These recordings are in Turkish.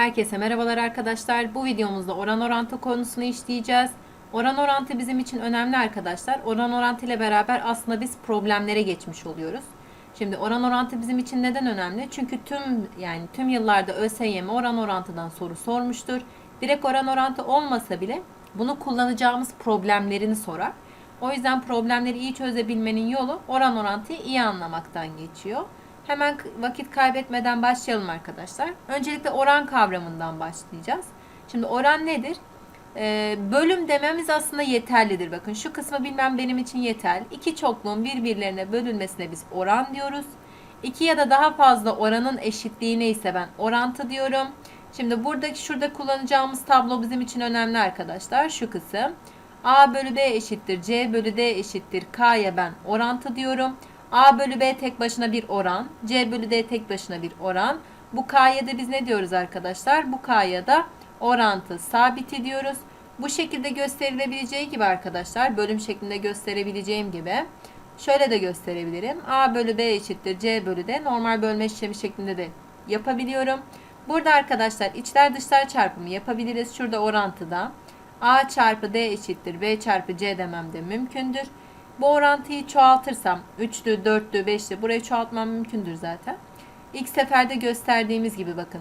Herkese merhabalar arkadaşlar. Bu videomuzda oran orantı konusunu işleyeceğiz. Oran orantı bizim için önemli arkadaşlar. Oran orantı ile beraber aslında biz problemlere geçmiş oluyoruz. Şimdi oran orantı bizim için neden önemli? Çünkü tüm yani tüm yıllarda ÖSYM oran orantıdan soru sormuştur. Direkt oran orantı olmasa bile bunu kullanacağımız problemlerini sorar. O yüzden problemleri iyi çözebilmenin yolu oran orantıyı iyi anlamaktan geçiyor. Hemen vakit kaybetmeden başlayalım arkadaşlar. Öncelikle oran kavramından başlayacağız. Şimdi oran nedir? Ee, bölüm dememiz aslında yeterlidir. Bakın şu kısmı bilmem benim için yeterli. İki çokluğun birbirlerine bölünmesine biz oran diyoruz. İki ya da daha fazla oranın eşitliğine ise ben orantı diyorum. Şimdi buradaki şurada kullanacağımız tablo bizim için önemli arkadaşlar. Şu kısım. A bölü B eşittir C bölü D eşittir K'ya ben orantı diyorum. A bölü B tek başına bir oran. C bölü D tek başına bir oran. Bu K'ya da biz ne diyoruz arkadaşlar? Bu K'ya da orantı sabiti diyoruz. Bu şekilde gösterilebileceği gibi arkadaşlar bölüm şeklinde gösterebileceğim gibi şöyle de gösterebilirim. A bölü B eşittir C bölü D normal bölme işlemi şeklinde de yapabiliyorum. Burada arkadaşlar içler dışlar çarpımı yapabiliriz. Şurada orantıda A çarpı D eşittir B çarpı C demem de mümkündür. Bu orantıyı çoğaltırsam 3'lü, 4'lü, 5'li burayı çoğaltmam mümkündür zaten. İlk seferde gösterdiğimiz gibi bakın.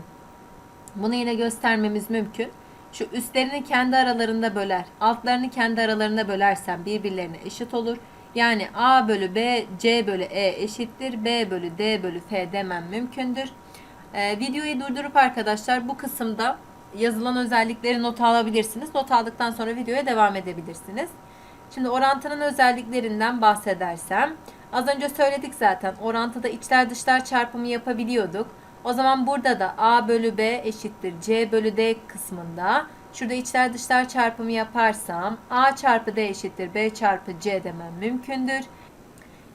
Bunu yine göstermemiz mümkün. Şu üstlerini kendi aralarında böler, altlarını kendi aralarında bölersem birbirlerine eşit olur. Yani A bölü B, C bölü E eşittir. B bölü D bölü F demem mümkündür. Ee, videoyu durdurup arkadaşlar bu kısımda yazılan özellikleri not alabilirsiniz. Not aldıktan sonra videoya devam edebilirsiniz. Şimdi orantının özelliklerinden bahsedersem az önce söyledik zaten orantıda içler dışlar çarpımı yapabiliyorduk. O zaman burada da A bölü B eşittir C bölü D kısmında şurada içler dışlar çarpımı yaparsam A çarpı D eşittir B çarpı C demem mümkündür.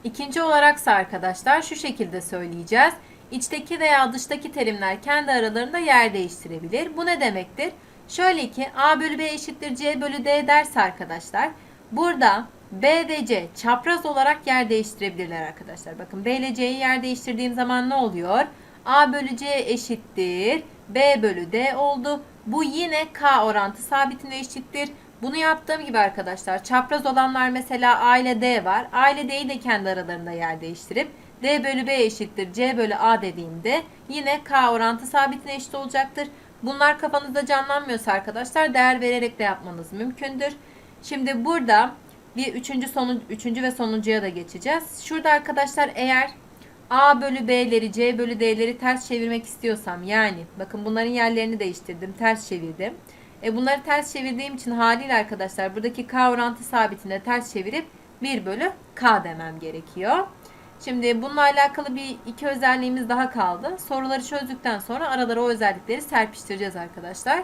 İkinci olaraksa arkadaşlar şu şekilde söyleyeceğiz. İçteki veya dıştaki terimler kendi aralarında yer değiştirebilir. Bu ne demektir? Şöyle ki A bölü B eşittir C bölü D derse arkadaşlar burada B ve C çapraz olarak yer değiştirebilirler arkadaşlar. Bakın B ile C'yi yer değiştirdiğim zaman ne oluyor? A bölü C eşittir B bölü D oldu. Bu yine K orantı sabitine eşittir. Bunu yaptığım gibi arkadaşlar çapraz olanlar mesela A ile D var. A ile D'yi de kendi aralarında yer değiştirip D bölü B eşittir C bölü A dediğimde yine K orantı sabitine eşit olacaktır. Bunlar kafanızda canlanmıyorsa arkadaşlar değer vererek de yapmanız mümkündür. Şimdi burada bir üçüncü, sonu, üçüncü ve sonuncuya da geçeceğiz. Şurada arkadaşlar eğer A bölü B'leri C bölü D'leri ters çevirmek istiyorsam yani bakın bunların yerlerini değiştirdim ters çevirdim. E bunları ters çevirdiğim için haliyle arkadaşlar buradaki K orantı sabitine ters çevirip 1 bölü K demem gerekiyor. Şimdi bununla alakalı bir iki özelliğimiz daha kaldı. Soruları çözdükten sonra aralara o özellikleri serpiştireceğiz arkadaşlar.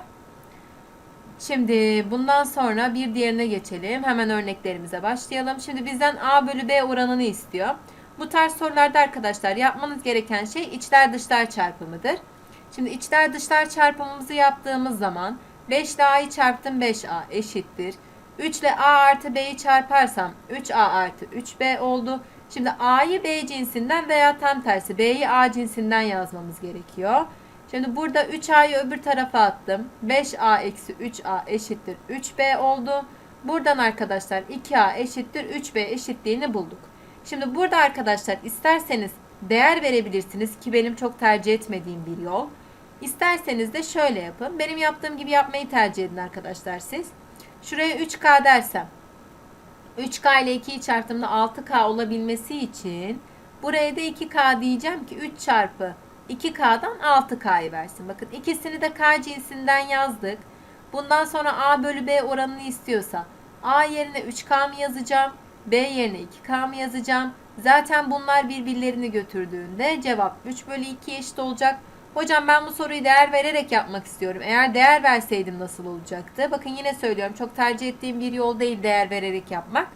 Şimdi bundan sonra bir diğerine geçelim. Hemen örneklerimize başlayalım. Şimdi bizden A bölü B oranını istiyor. Bu tarz sorularda arkadaşlar yapmanız gereken şey içler dışlar çarpımıdır. Şimdi içler dışlar çarpımımızı yaptığımız zaman 5 ile A'yı çarptım 5A eşittir. 3 ile A artı B'yi çarparsam 3A artı 3B oldu. Şimdi A'yı B cinsinden veya tam tersi B'yi A cinsinden yazmamız gerekiyor. Şimdi burada 3A'yı öbür tarafa attım. 5A eksi 3A eşittir 3B oldu. Buradan arkadaşlar 2A eşittir 3B eşitliğini bulduk. Şimdi burada arkadaşlar isterseniz değer verebilirsiniz ki benim çok tercih etmediğim bir yol. İsterseniz de şöyle yapın. Benim yaptığım gibi yapmayı tercih edin arkadaşlar siz. Şuraya 3K dersem 3K ile 2'yi çarptığımda 6K olabilmesi için buraya da 2K diyeceğim ki 3 çarpı 2K'dan 6K'yı versin. Bakın ikisini de K cinsinden yazdık. Bundan sonra A bölü B oranını istiyorsa A yerine 3K mı yazacağım? B yerine 2K mı yazacağım? Zaten bunlar birbirlerini götürdüğünde cevap 3 bölü 2 eşit olacak. Hocam ben bu soruyu değer vererek yapmak istiyorum. Eğer değer verseydim nasıl olacaktı? Bakın yine söylüyorum çok tercih ettiğim bir yol değil değer vererek yapmak.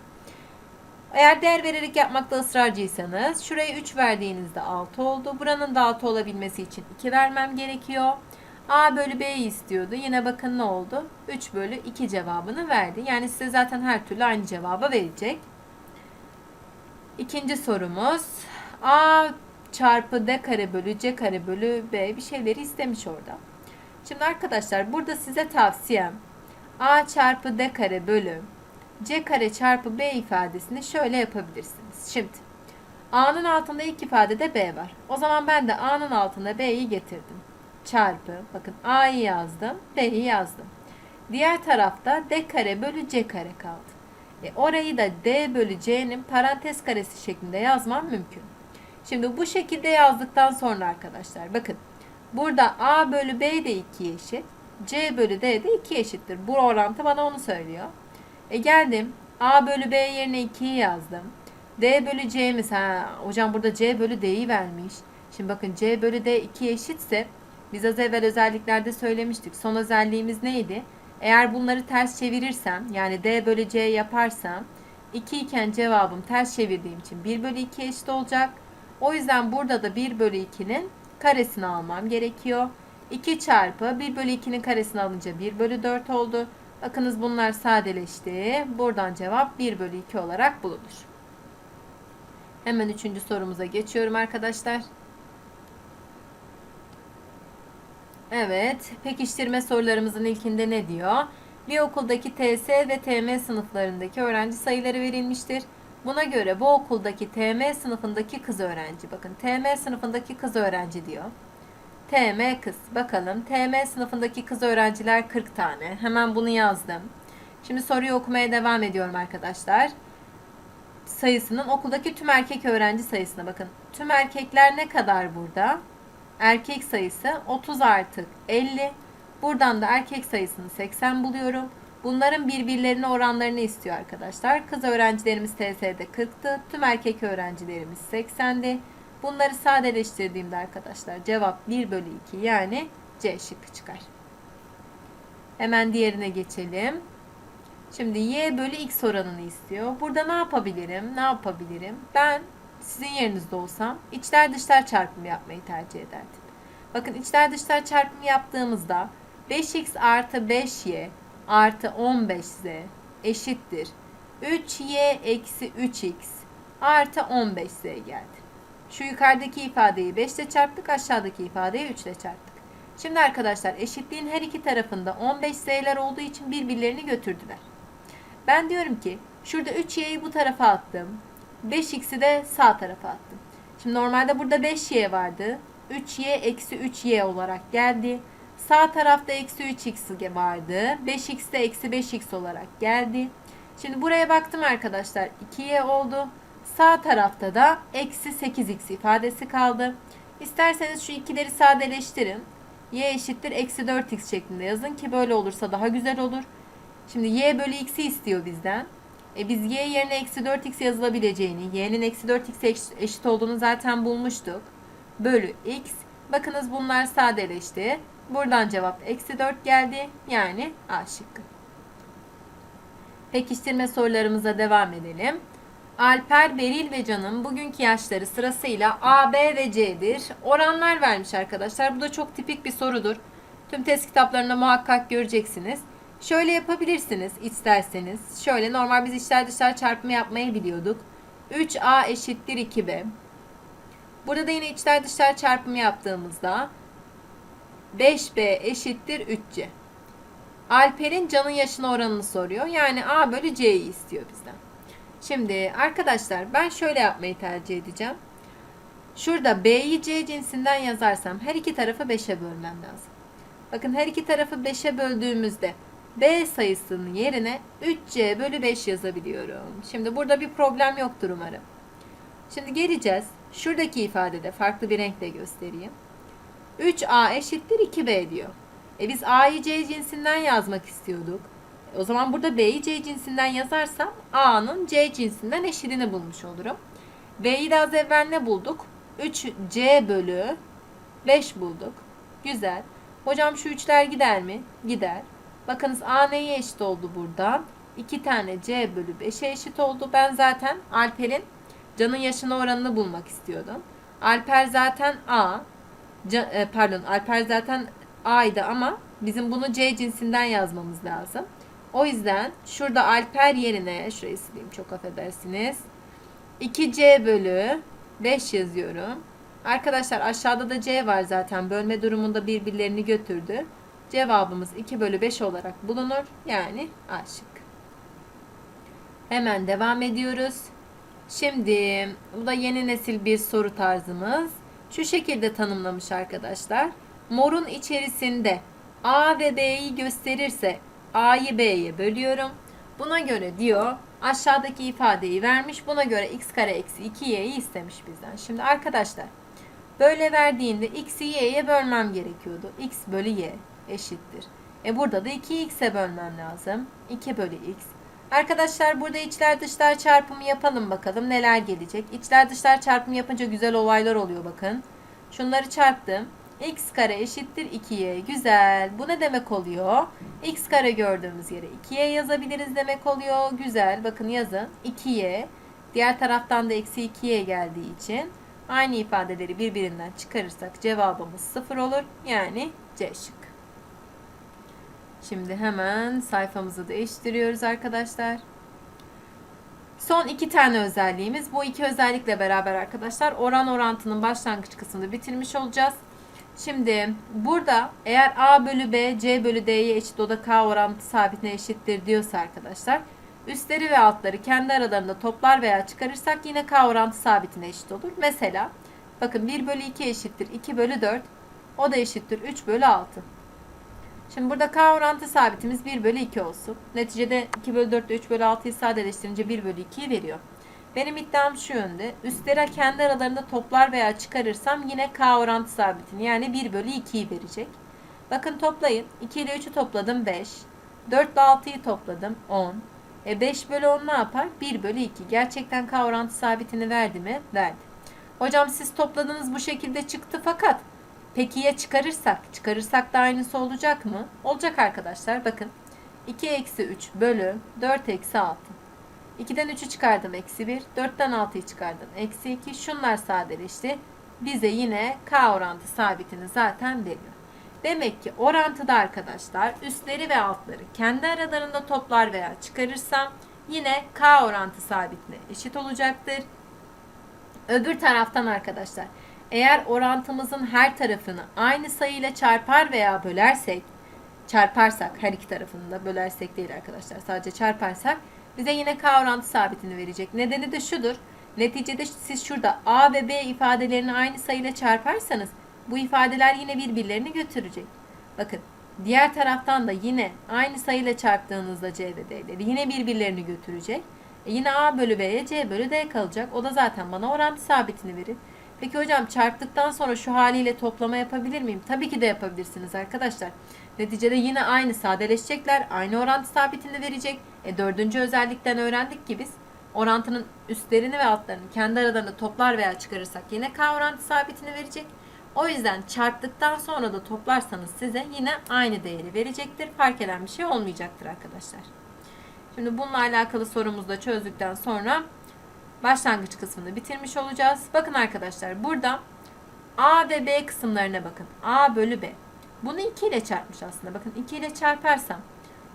Eğer değer vererek yapmakta ısrarcıysanız şuraya 3 verdiğinizde 6 oldu. Buranın da 6 olabilmesi için 2 vermem gerekiyor. A bölü B'yi istiyordu. Yine bakın ne oldu? 3 bölü 2 cevabını verdi. Yani size zaten her türlü aynı cevabı verecek. İkinci sorumuz. A çarpı D kare bölü C kare bölü B bir şeyleri istemiş orada. Şimdi arkadaşlar burada size tavsiyem a çarpı d kare bölü c kare çarpı b ifadesini şöyle yapabilirsiniz. Şimdi a'nın altında ilk ifadede b var. O zaman ben de a'nın altına b'yi getirdim. Çarpı bakın a'yı yazdım b'yi yazdım. Diğer tarafta d kare bölü c kare kaldı. E orayı da d bölü c'nin parantez karesi şeklinde yazmam mümkün. Şimdi bu şekilde yazdıktan sonra arkadaşlar bakın burada a bölü b de 2 eşit. c bölü d de 2 eşittir. Bu orantı bana onu söylüyor. E geldim a bölü b yerine 2'yi yazdım. d bölü c'miz ha hocam burada c bölü d'yi vermiş. Şimdi bakın c bölü d 2 eşitse biz az evvel özelliklerde söylemiştik. Son özelliğimiz neydi? Eğer bunları ters çevirirsem yani d bölü c yaparsam 2 iken cevabım ters çevirdiğim için 1 bölü 2 eşit olacak. O yüzden burada da 1 bölü 2'nin karesini almam gerekiyor. 2 çarpı 1 bölü 2'nin karesini alınca 1 bölü 4 oldu. Bakınız bunlar sadeleşti. Buradan cevap 1 bölü 2 olarak bulunur. Hemen üçüncü sorumuza geçiyorum arkadaşlar. Evet, pekiştirme sorularımızın ilkinde ne diyor? Bir okuldaki TS ve TM sınıflarındaki öğrenci sayıları verilmiştir. Buna göre bu okuldaki TM sınıfındaki kız öğrenci, bakın TM sınıfındaki kız öğrenci diyor. TM kız, bakalım TM sınıfındaki kız öğrenciler 40 tane. Hemen bunu yazdım. Şimdi soruyu okumaya devam ediyorum arkadaşlar. Sayısının okuldaki tüm erkek öğrenci sayısına bakın. Tüm erkekler ne kadar burada? erkek sayısı 30 artı 50. Buradan da erkek sayısını 80 buluyorum. Bunların birbirlerine oranlarını istiyor arkadaşlar. Kız öğrencilerimiz TS'de 40'tı. Tüm erkek öğrencilerimiz 80'di. Bunları sadeleştirdiğimde arkadaşlar cevap 1 bölü 2 yani C şıkkı çıkar. Hemen diğerine geçelim. Şimdi y bölü x oranını istiyor. Burada ne yapabilirim? Ne yapabilirim? Ben sizin yerinizde olsam içler dışlar çarpımı yapmayı tercih ederdim. Bakın içler dışlar çarpımı yaptığımızda 5x artı 5y artı 15z eşittir. 3y eksi 3x artı 15z geldi. Şu yukarıdaki ifadeyi 5 ile çarptık aşağıdaki ifadeyi 3 ile çarptık. Şimdi arkadaşlar eşitliğin her iki tarafında 15z'ler olduğu için birbirlerini götürdüler. Ben diyorum ki şurada 3y'yi bu tarafa attım. 5x'i de sağ tarafa attım. Şimdi normalde burada 5y vardı. 3y eksi 3y olarak geldi. Sağ tarafta eksi 3x vardı. 5x de eksi 5x olarak geldi. Şimdi buraya baktım arkadaşlar. 2y oldu. Sağ tarafta da eksi 8x ifadesi kaldı. İsterseniz şu ikileri sadeleştirin. y eşittir eksi 4x şeklinde yazın ki böyle olursa daha güzel olur. Şimdi y bölü x'i istiyor bizden. E biz y yerine eksi 4x yazılabileceğini, y'nin eksi 4x eşit olduğunu zaten bulmuştuk. Bölü x. Bakınız bunlar sadeleşti. Buradan cevap eksi 4 geldi. Yani A şıkkı. Pekiştirme sorularımıza devam edelim. Alper, Beril ve Can'ın bugünkü yaşları sırasıyla A, B ve C'dir. Oranlar vermiş arkadaşlar. Bu da çok tipik bir sorudur. Tüm test kitaplarında muhakkak göreceksiniz. Şöyle yapabilirsiniz isterseniz. Şöyle normal biz içler dışlar çarpımı yapmayı biliyorduk. 3A eşittir 2B. Burada da yine içler dışlar çarpımı yaptığımızda 5B eşittir 3C. Alper'in canın yaşına oranını soruyor. Yani A bölü C'yi istiyor bizden. Şimdi arkadaşlar ben şöyle yapmayı tercih edeceğim. Şurada B'yi C cinsinden yazarsam her iki tarafı 5'e bölmem lazım. Bakın her iki tarafı 5'e böldüğümüzde B sayısının yerine 3C bölü 5 yazabiliyorum. Şimdi burada bir problem yoktur umarım. Şimdi geleceğiz. Şuradaki ifadede farklı bir renkle göstereyim. 3A eşittir 2B diyor. E biz A'yı C cinsinden yazmak istiyorduk. O zaman burada B'yi C cinsinden yazarsam A'nın C cinsinden eşitini bulmuş olurum. B'yi de az evvel ne bulduk? 3C bölü 5 bulduk. Güzel. Hocam şu üçler gider mi? Gider. Bakınız A neye eşit oldu burada? 2 tane C bölü 5'e eşit oldu. Ben zaten Alper'in canın yaşına oranını bulmak istiyordum. Alper zaten A. E, pardon Alper zaten A'ydı ama bizim bunu C cinsinden yazmamız lazım. O yüzden şurada Alper yerine şurayı sileyim çok affedersiniz. 2C bölü 5 yazıyorum. Arkadaşlar aşağıda da C var zaten. Bölme durumunda birbirlerini götürdü. Cevabımız 2 bölü 5 olarak bulunur. Yani A. Hemen devam ediyoruz. Şimdi bu da yeni nesil bir soru tarzımız. Şu şekilde tanımlamış arkadaşlar. Morun içerisinde A ve B'yi gösterirse A'yı B'ye bölüyorum. Buna göre diyor aşağıdaki ifadeyi vermiş. Buna göre x kare eksi 2y'yi istemiş bizden. Şimdi arkadaşlar böyle verdiğinde x'i y'ye bölmem gerekiyordu. x bölü y eşittir. E burada da 2x'e bölmem lazım. 2 bölü x. Arkadaşlar burada içler dışlar çarpımı yapalım bakalım neler gelecek. İçler dışlar çarpımı yapınca güzel olaylar oluyor bakın. Şunları çarptım. X kare eşittir 2y. Güzel. Bu ne demek oluyor? x kare gördüğümüz yere 2y yazabiliriz demek oluyor. Güzel. Bakın yazın. 2y. Diğer taraftan da eksi 2y geldiği için aynı ifadeleri birbirinden çıkarırsak cevabımız 0 olur. Yani C şık. Şimdi hemen sayfamızı değiştiriyoruz arkadaşlar. Son iki tane özelliğimiz. Bu iki özellikle beraber arkadaşlar oran orantının başlangıç kısmını bitirmiş olacağız. Şimdi burada eğer A bölü B, C bölü D'ye eşit o da K orantı sabitine eşittir diyorsa arkadaşlar. Üstleri ve altları kendi aralarında toplar veya çıkarırsak yine K orantı sabitine eşit olur. Mesela bakın 1 bölü 2 eşittir 2 bölü 4. O da eşittir 3 bölü 6. Şimdi burada K orantı sabitimiz 1 bölü 2 olsun. Neticede 2 bölü 4 ile 3 bölü 6'yı sadeleştirince 1 bölü 2'yi veriyor. Benim iddiam şu yönde. Üstlere kendi aralarında toplar veya çıkarırsam yine K orantı sabitini yani 1 bölü 2'yi verecek. Bakın toplayın. 2 ile 3'ü topladım 5. 4 ile 6'yı topladım 10. E 5 bölü 10 ne yapar? 1 bölü 2. Gerçekten K orantı sabitini verdi mi? Verdi. Hocam siz topladınız bu şekilde çıktı fakat Peki ya çıkarırsak? Çıkarırsak da aynısı olacak mı? Olacak arkadaşlar. Bakın. 2 eksi 3 bölü 4 eksi 6. 2'den 3'ü çıkardım eksi 1. 4'ten 6'yı çıkardım eksi 2. Şunlar sadeleşti. Bize yine K orantı sabitini zaten veriyor. Demek ki orantıda arkadaşlar üstleri ve altları kendi aralarında toplar veya çıkarırsam yine K orantı sabitine eşit olacaktır. Öbür taraftan arkadaşlar eğer orantımızın her tarafını aynı sayıyla çarpar veya bölersek, çarparsak her iki tarafını da bölersek değil arkadaşlar sadece çarparsak bize yine K orantı sabitini verecek. Nedeni de şudur. Neticede siz şurada A ve B ifadelerini aynı sayıyla çarparsanız bu ifadeler yine birbirlerini götürecek. Bakın diğer taraftan da yine aynı sayıyla çarptığınızda C ve D'leri yine birbirlerini götürecek. E yine A bölü B'ye C bölü D kalacak. O da zaten bana orantı sabitini verir. Peki hocam çarptıktan sonra şu haliyle toplama yapabilir miyim? Tabii ki de yapabilirsiniz arkadaşlar. Neticede yine aynı sadeleşecekler. Aynı orantı sabitini verecek. E, dördüncü özellikten öğrendik ki biz orantının üstlerini ve altlarını kendi aralarında toplar veya çıkarırsak yine K orantı sabitini verecek. O yüzden çarptıktan sonra da toplarsanız size yine aynı değeri verecektir. Fark eden bir şey olmayacaktır arkadaşlar. Şimdi bununla alakalı sorumuzu da çözdükten sonra başlangıç kısmını bitirmiş olacağız. Bakın arkadaşlar burada A ve B kısımlarına bakın. A bölü B. Bunu 2 ile çarpmış aslında. Bakın 2 ile çarparsam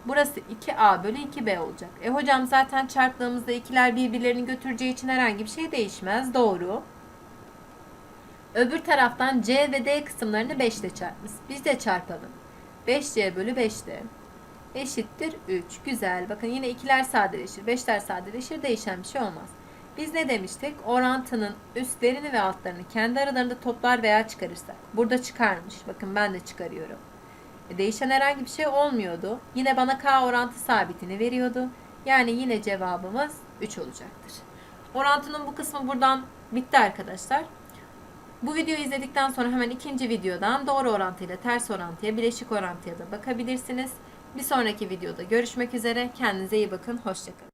burası 2A bölü 2B olacak. E hocam zaten çarptığımızda ikiler birbirlerini götüreceği için herhangi bir şey değişmez. Doğru. Öbür taraftan C ve D kısımlarını 5 ile çarpmış. Biz de çarpalım. 5C bölü 5D eşittir 3. Güzel. Bakın yine ikiler sadeleşir. 5'ler sadeleşir. Değişen bir şey olmaz. Biz ne demiştik? Orantının üstlerini ve altlarını kendi aralarında toplar veya çıkarırsak. Burada çıkarmış. Bakın ben de çıkarıyorum. E, değişen herhangi bir şey olmuyordu. Yine bana K orantı sabitini veriyordu. Yani yine cevabımız 3 olacaktır. Orantının bu kısmı buradan bitti arkadaşlar. Bu videoyu izledikten sonra hemen ikinci videodan doğru orantıyla ters orantıya, bileşik orantıya da bakabilirsiniz. Bir sonraki videoda görüşmek üzere. Kendinize iyi bakın. Hoşçakalın.